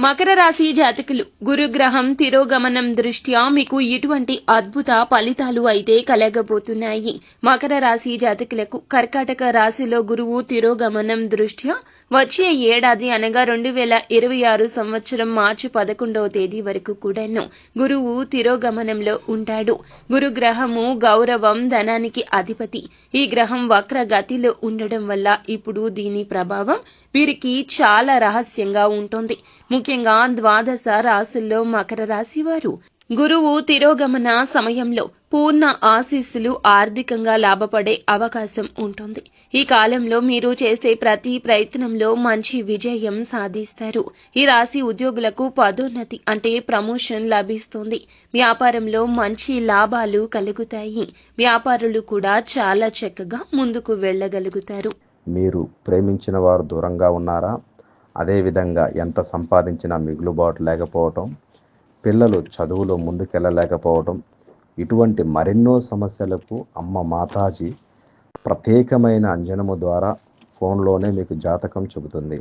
మకర రాశి జాతకులు గురుగ్రహం తిరోగమనం దృష్ట్యా మీకు ఇటువంటి అద్భుత ఫలితాలు అయితే కలగబోతున్నాయి. మకర రాశి జాతకులకు కర్కాటక రాశిలో గురువు తిరోగమనం దృష్ట్యా వచ్చే ఏడాది అనగా రెండు వేల ఇరవై ఆరు సంవత్సరం మార్చి పదకొండవ తేదీ వరకు కూడాను గురువు తిరోగమనంలో ఉంటాడు. గురుగ్రహము గౌరవం ధనానికి అధిపతి. ఈ గ్రహం వక్ర గతిలో ఉండడం వల్ల ఇప్పుడు దీని ప్రభావం వీరికి చాలా రహస్యంగా ఉంటుంది. ముఖ్యంగా ద్వాదశ రాశుల్లో మకర రాశి వారు గురువు తిరోగమన సమయంలో పూర్ణ ఆశీస్సులు ఆర్థికంగా లాభపడే అవకాశం ఉంటుంది. ఈ కాలంలో మీరు చేసే ప్రతి ప్రయత్నంలో మంచి విజయం సాధిస్తారు. ఈ రాశి ఉద్యోగులకు పదోన్నతి అంటే ప్రమోషన్ లభిస్తుంది. వ్యాపారంలో మంచి లాభాలు కలుగుతాయి. వ్యాపారులు కూడా చాలా చక్కగా ముందుకు వెళ్ళగలుగుతారు. మీరు ప్రేమించిన వారు దూరంగా ఉన్నారా? అదేవిధంగా ఎంత సంపాదించినా మిగులుబాటు లేకపోవటం పిల్లలు చదువులో ముందుకెళ్ళలేకపోవటం ఇటువంటి మరెన్నో సమస్యలకు అమ్మ మాతాజీ ప్రత్యేకమైన అంజనము ద్వారా ఫోన్లోనే మీకు జాతకం చెబుతుంది.